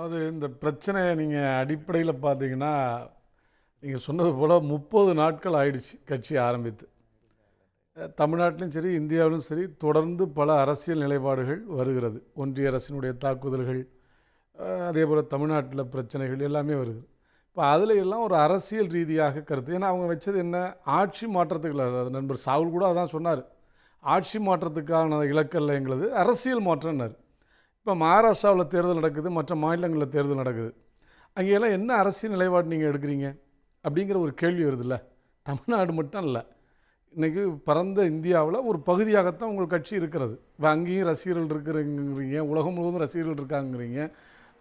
அதாவது இந்த பிரச்சனையை நீங்கள் அடிப்படையில் பார்த்தீங்கன்னா நீங்கள் சொன்னது போல் முப்பது நாட்கள் ஆயிடுச்சு கட்சி ஆரம்பித்து. தமிழ்நாட்டிலும் சரி இந்தியாவிலும் சரி தொடர்ந்து பல அரசியல் நிலைப்பாடுகள் வருகிறது. ஒன்றிய அரசினுடைய தாக்குதல்கள் அதே போல் தமிழ்நாட்டில் பிரச்சனைகள் எல்லாமே வருது. இப்போ அதில் எல்லாம் ஒரு அரசியல் ரீதியாக கருத்து. ஏன்னா அவங்க வச்சது என்ன? ஆட்சி மாற்றத்துக்கு அதாவது நண்பர் சாகுல் கூட அதான் சொன்னார். ஆட்சி மாற்றத்துக்கான இலக்கல்ல எங்களது அரசியல் மாற்றம்னார். இப்போ மகாராஷ்டிராவில் தேர்தல் நடக்குது மற்ற மாநிலங்களில் தேர்தல் நடக்குது. அங்கேயெல்லாம் என்ன அரசியல் நிலைப்பாடு நீங்கள் எடுக்கிறீங்க? அப்படிங்கிற ஒரு கேள்வி வருதுல்ல. தமிழ்நாடு மட்டும் இல்லை இன்றைக்கி பரந்த இந்தியாவில் ஒரு பகுதியாகத்தான் உங்கள் கட்சி இருக்கிறது. இப்போ அங்கேயும் ரசிகர்கள் இருக்கிறங்கிறீங்க உலகம் முழுவதும் ரசிகர்கள் இருக்காங்கிறீங்க.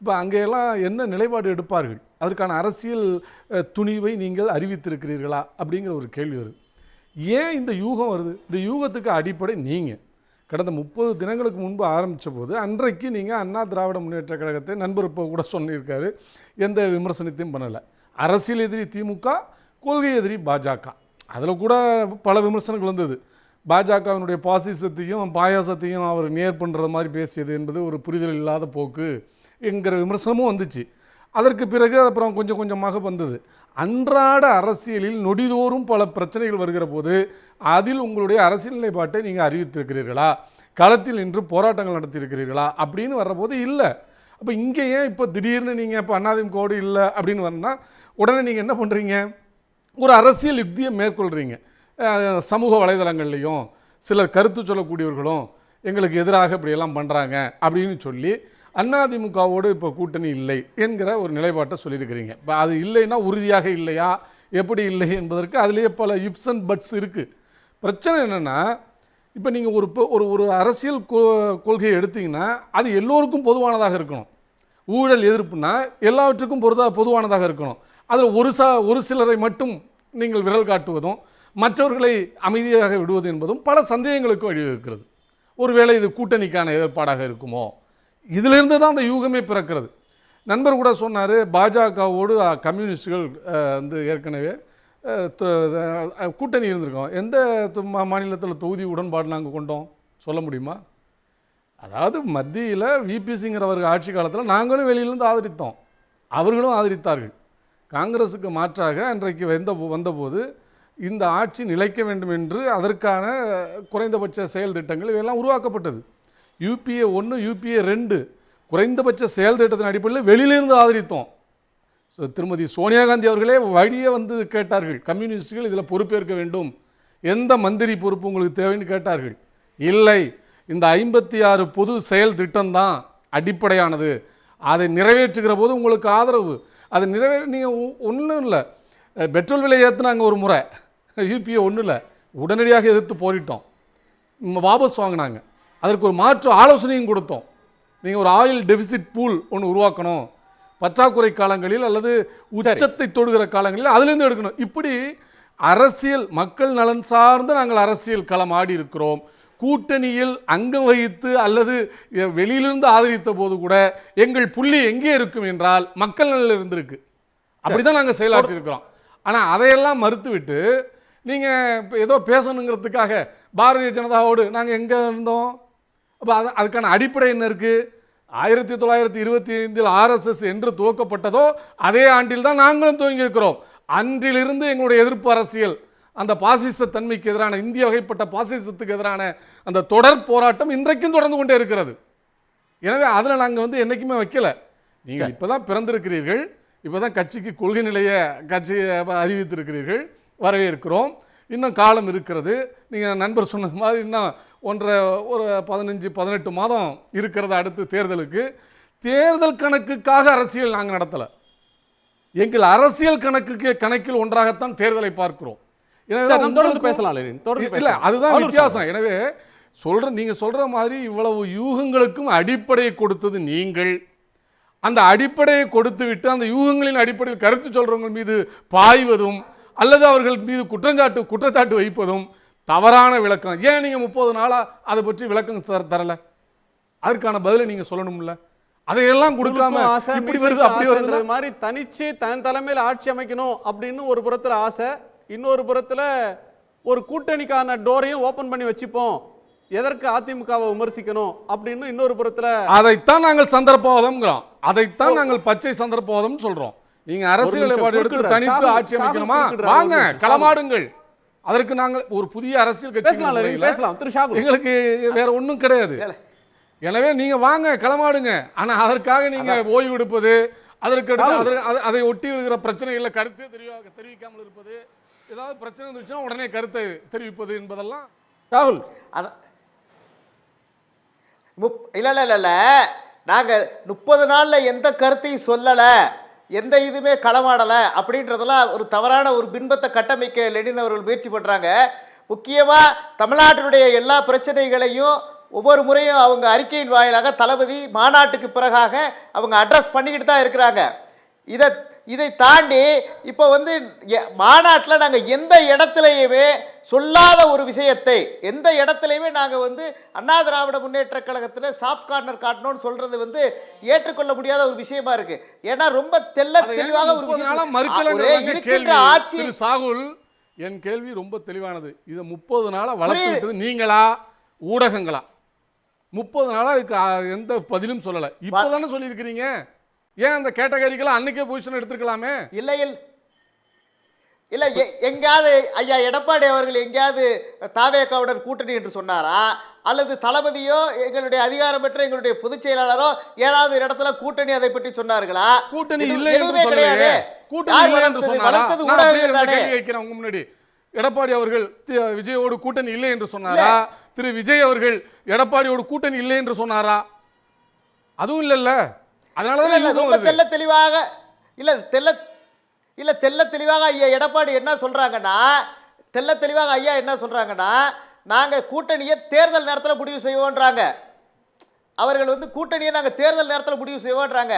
இப்போ அங்கேயெல்லாம் என்ன நிலைப்பாடு எடுப்பார்கள்? அதற்கான அரசியல் துணிவை நீங்கள் அறிவித்திருக்கிறீர்களா? அப்படிங்கிற ஒரு கேள்வி வருது. ஏன் இந்த யூகம் வருது? இந்த யூகத்துக்கு அடிப்படை நீங்கள் கடந்த முப்பது தினங்களுக்கு முன்பு ஆரம்பித்த போது அன்றைக்கு நீங்கள் அண்ணா திராவிட முன்னேற்ற கழகத்தை நண்பர் இப்போ கூட சொல்லியிருக்காரு. எந்த விமர்சனத்தையும் பண்ணலை. அரசியல் எதிரி திமுக கொள்கை எதிரி பாஜக. அதில் கூட பல விமர்சனங்கள் வந்தது. பாஜகவினுடைய பாசிசத்தையும் பாயாசத்தையும் அவர் நேர் பண்ணுற மாதிரி பேசியது என்பது ஒரு புரிதல் இல்லாத போக்கு என்கிற விமர்சனமும் வந்துச்சு. அதற்கு பிறகு அப்புறம் கொஞ்சம் கொஞ்சமாக வந்தது. அன்றாட அரசியலில் நொடிதோறும் பல பிரச்சனைகள் வருகிற போது அதில் உங்களுடைய அரசியல் நிலைப்பாட்டை நீங்கள் அறிவித்திருக்கிறீர்களா? களத்தில் நின்று போராட்டங்கள் நடத்தியிருக்கிறீர்களா? அப்படின்னு வர்றபோது இல்லை. அப்போ இங்கே ஏன் இப்போ திடீர்னு நீங்கள் இப்போ அண்ணாதிமுகோடு இல்லை அப்படின்னு வரனா உடனே நீங்கள் என்ன பண்ணுறீங்க ஒரு அரசியல் யுக்தியை மேற்கொள்கிறீங்க சமூக வலைதளங்கள்லேயும் சிலர் கருத்து சொல்லக்கூடியவர்களும் எங்களுக்கு எதிராக இப்படியெல்லாம் பண்ணுறாங்க அப்படின்னு சொல்லி அதிமுகவோடு இப்போ கூட்டணி இல்லை என்கிற ஒரு நிலைப்பாட்டை சொல்லியிருக்கிறீங்க. இப்போ அது இல்லைன்னா உறுதியாக இல்லையா? எப்படி இல்லை என்பதற்கு அதுலேயே பல இஃப்ஸ் அண்ட் பட்ஸ் இருக்குது பிரச்சனை என்னென்னா இப்போ நீங்கள் ஒரு ஒரு ஒரு அரசியல் கொ- கொள்கையை எடுத்தீங்கன்னா அது எல்லோருக்கும் பொதுவானதாக இருக்கணும். ஊழல் எதிர்ப்புனா எல்லாவற்றுக்கும் பொருதா பொதுவானதாக இருக்கணும். அதில் ஒரு சா ஒரு சிலரை மட்டும் நீங்கள் விரல் காட்டுவதும் மற்றவர்களை அமைதியாக விடுவது என்பதும் பல சந்தேகங்களுக்கு வழிவகுக்கிறது. ஒருவேளை இது கூட்டணிக்கான ஏற்பாடாக இருக்குமோ? இதிலிருந்து தான் அந்த யூகமே பிறக்கிறது. நண்பர் கூட சொன்னார் பாஜகவோடு கம்யூனிஸ்டுகள் வந்து ஏற்கனவே கூட்டணி இருந்திருக்கோம். எந்த மாநிலத்தில் தொகுதி உடன்பாடு நாங்கள் கொண்டோம்? சொல்ல முடியுமா? அதாவது மத்தியில் விபி சிங்கிறவர்கள் ஆட்சி காலத்தில் நாங்களும் வெளியிலிருந்து ஆதரித்தோம். அவர்களும் ஆதரித்தார்கள். காங்கிரஸுக்கு மாற்றாக அன்றைக்கு வந்த வந்தபோது இந்த ஆட்சி நிலைக்க வேண்டும் என்று அதற்கான குறைந்தபட்ச செயல் திட்டங்கள் இவையெல்லாம் உருவாக்கப்பட்டது. யூபிஏ ஒன்று யூபிஏ ரெண்டு குறைந்தபட்ச செயல் திட்டத்தின் அடிப்படையில் வெளியிலிருந்து ஆதரித்தோம். ஸோ திருமதி சோனியா காந்தி அவர்களே வழியே வந்து கேட்டார்கள். கம்யூனிஸ்டுகள் இதில் பொறுப்பேற்க வேண்டும். எந்த மந்திரி பொறுப்பு உங்களுக்கு தேவைன்னு கேட்டார்கள். இல்லை இந்த ஐம்பத்தி ஆறு பொது செயல் திட்டம்தான் அடிப்படையானது. அதை நிறைவேற்றுகிற போது உங்களுக்கு ஆதரவு. அதை நிறைவே நீங்கள் ஒன்றும் இல்லை. பெட்ரோல் விலை ஏற்றுனாங்க ஒரு முறை. யூபிஏ ஒன்றும் இல்லை. உடனடியாக எதிர்த்து போரிட்டோம். வாபஸ் வாங்கினாங்க. அதற்கு ஒரு மாற்று ஆலோசனையும் கொடுத்தோம். நீங்கள் ஒரு ஆயில் டெபிசிட் பூல் ஒன்று உருவாக்கணும். பற்றாக்குறை காலங்களில் அல்லது உச்சத்தை தொடுகிற காலங்களில் அதுலேருந்து எடுக்கணும். இப்படி அரசியல் மக்கள் நலன் சார்ந்து நாங்கள் அரசியல் களம் ஆடி இருக்கிறோம். கூட்டணியில் அங்கம் வகித்து அல்லது வெளியிலிருந்து ஆதரித்த போது கூட எங்கள் புள்ளி எங்கே இருக்கும் என்றால் மக்கள் நலனில் இருந்திருக்கு. அப்படிதான் நாங்கள் செயலாற்றி இருக்கிறோம். ஆனால் அதையெல்லாம் மறுத்துவிட்டு நீங்கள் இப்போ ஏதோ பேசணுங்கிறதுக்காக பாரதிய ஜனதாவோடு நாங்கள் எங்கே இருந்தோம்? அப்போ அது அதுக்கான அடிப்படை என்ன இருக்குது ஆயிரத்தி தொள்ளாயிரத்தி இருபத்தி ஐந்தில் ஆர்எஸ்எஸ் என்று துவக்கப்பட்டதோ அதே ஆண்டில் தான் நாங்களும் துவங்கி இருக்கிறோம் அன்றிலிருந்து எங்களுடைய எதிர்ப்பு அரசியல் அந்த பாசிச தன்மைக்கு எதிரான இந்திய வகைப்பட்ட பாசிசத்துக்கு எதிரான அந்த தொடர் போராட்டம் இன்றைக்கும் தொடர்ந்து கொண்டே இருக்கிறது. எனவே அதில் நாங்கள் வந்து என்றைக்குமே வைக்கல. நீங்கள் இப்போ தான் பிறந்திருக்கிறீர்கள். இப்போ தான் கட்சிக்கு கொள்கை நிலையை கட்சி அறிவித்திருக்கிறீர்கள். வரவேற்கிறோம். இன்னும் காலம் இருக்கிறது. நீங்கள் நண்பர் சொன்னது மாதிரி இன்னும் ஒன்றரை ஒரு பதினஞ்சு பதினெட்டு மாதம் இருக்கிறது அடுத்து தேர்தலுக்கு. தேர்தல் கணக்குக்காக அரசியல் நாங்கள் நடத்தலை. எங்கள் அரசியல் கணக்குக்கு கணக்கில் ஒன்றாகத்தான் தேர்தலை பார்க்கிறோம். எனவே தொடர்ந்து பேசலாம் தொடர்ந்து இல்ல. அதுதான் வித்தியாசம். எனவே சொல்ற நீங்க சொல்ற மாதிரி இவ்வளவு யூகங்களுக்கும் அடிப்படையை கொடுத்தது நீங்கள். அந்த அடிப்படையை கொடுத்து விட்டு அந்த யூகங்களின் அடிப்படையில் கருத்து சொல்றவங்க மீது பாய்வதும் அல்லது அவர்கள் மீது குற்றச்சாட்டு குற்றச்சாட்டு வைப்பதும் தவறான விளக்கம். ஏன் நீங்க முப்பது நாளா அதை பற்றி விளக்கம் தரல? அதற்கான பதிலை நீங்க சொல்லணும்ல. அதையெல்லாம் கொடுக்காம இப்படி வருது அப்படி வருது மாதிரி தனிச்சு தன் தலைமையில் ஆட்சி அமைக்கணும் அப்படின்னு ஒரு புறத்துல ஆசை. இன்னொரு புறத்துல ஒரு கூட்டணிக்கான டோரையும் ஓபன் பண்ணி வச்சுப்போம். எதற்கு அதிமுகவை விமர்சிக்கணும் அப்படின்னு இன்னொரு புறத்துல அதைத்தான் நாங்கள் சந்தர்ப்பவாதம்ங்கிறோம். அதைத்தான் நாங்கள் பச்சை சந்தர்ப்பவாதம் சொல்றோம். நீங்க அரசியல் எடுத்து. தனித்து ஆட்சி அமைக்கணுமா. வாங்க. களமாடுங்கள். அதற்கு நாங்கள் ஒரு புதிய அரசியல் கட்சி நீங்க பேசலாம். திரு ஷாகுல் எங்களுக்கு வேற ஒண்ணும் கிடையாது. எனவே நீங்க வாங்க களமாடுங்க. ஆனா அதற்காக நீங்க ஓய்வு எடுப்பது அதற்கு அதை- அதை ஒட்டி இருக்கிற பிரச்சனைகளை கருத்து தெரிவா தெரிவிக்காமல் இருப்பது ஏதாவது பிரச்சனை இருந்துச்சுன்னா உடனே கருத்தை தெரிவிப்பது என்பதெல்லாம் ராகுல் இல்லை இல்லை இல்லை நாங்கள் முப்பது நாளில் எந்த கருத்தையும் சொல்லலை. எந்த இதுவுமே களமாடலை அப்படின்றதெல்லாம் ஒரு தவறான ஒரு பின்பத்தை கட்டமைக்க லெனின் அவர்கள் முயற்சி பண்ணுறாங்க முக்கியமாக தமிழ்நாட்டினுடைய எல்லா பிரச்சனைகளையும் ஒவ்வொரு முறையும் அவங்க அறிக்கையின் வாயிலாக தளபதி மாநாட்டுக்கு பிறகாக அவங்க அட்ரஸ் பண்ணிக்கிட்டு தான் இருக்கிறாங்க. இதை இதை தாண்டி இப்போ வந்து மாநாட்டில் நாங்கள் எந்த இடத்துலையுமே சொல்லாத ஒரு விஷயத்தை எந்த இடத்துலையுமே நாங்கள் வந்து அண்ணா திராவிட முன்னேற்ற கழகத்தில் சாஃப்ட் கார்னர் காட்டணும்னு சொல்றது வந்து ஏற்றுக்கொள்ள முடியாத ஒரு விஷயமா இருக்கு. ஏன்னா ரொம்ப அதை தெளிவாக ஒரு. ஆட்சி சாகுல் என் கேள்வி ரொம்ப தெளிவானது. இதை முப்பது நாளா வளர்த்து நீங்களா? ஊடகங்களா? முப்பது நாளா இதுக்கு ஆ, எந்த பதிலும் சொல்லல. இப்பதானே சொல்லியிருக்கிறீங்க? ஏன் அந்த கேட்டகரிகளை அன்னைக்கே பொசிஷன் எடுத்துக்கலாமே இல்லை இல்- இல்லை எங்கேயாவது ஐயா எடப்பாடி அவர்கள் எங்கேயாவது தாவேக்காவுடன் கூட்டணி என்று சொன்னாரா? அல்லது தளபதியோ எங்களுடைய அதிகாரம் பெற்ற எங்களுடைய பொதுச் செயலாளரோ ஏதாவது இடத்துல கூட்டணி அதை பற்றி சொன்னார்களா? கூட்டணி இல்லை எதுவுமே கிடையாது. முன்னாடி. எடப்பாடி அவர்கள் விஜயோடு கூட்டணி இல்லை என்று சொன்னாரா? திரு விஜய் அவர்கள் எடப்பாடியோடு கூட்டணி இல்லை என்று சொன்னாரா? அதுவும் இல்லைல்ல. அதனாலதான் தெள்ள தெளிவாக இல்ல தெள்ள இல்லை தெள்ள தெளிவாக ஐயா எடப்பாடி என்ன சொல்கிறாங்கன்னா தெல்ல தெளிவாக ஐயா என்ன சொல்கிறாங்கன்னா நாங்கள் கூட்டணியை தேர்தல் நேரத்தில் முடிவு செய்வோன்றாங்க. அவர்கள் வந்து கூட்டணியை நாங்கள் தேர்தல் நேரத்தில் முடிவு செய்வோன்றாங்க.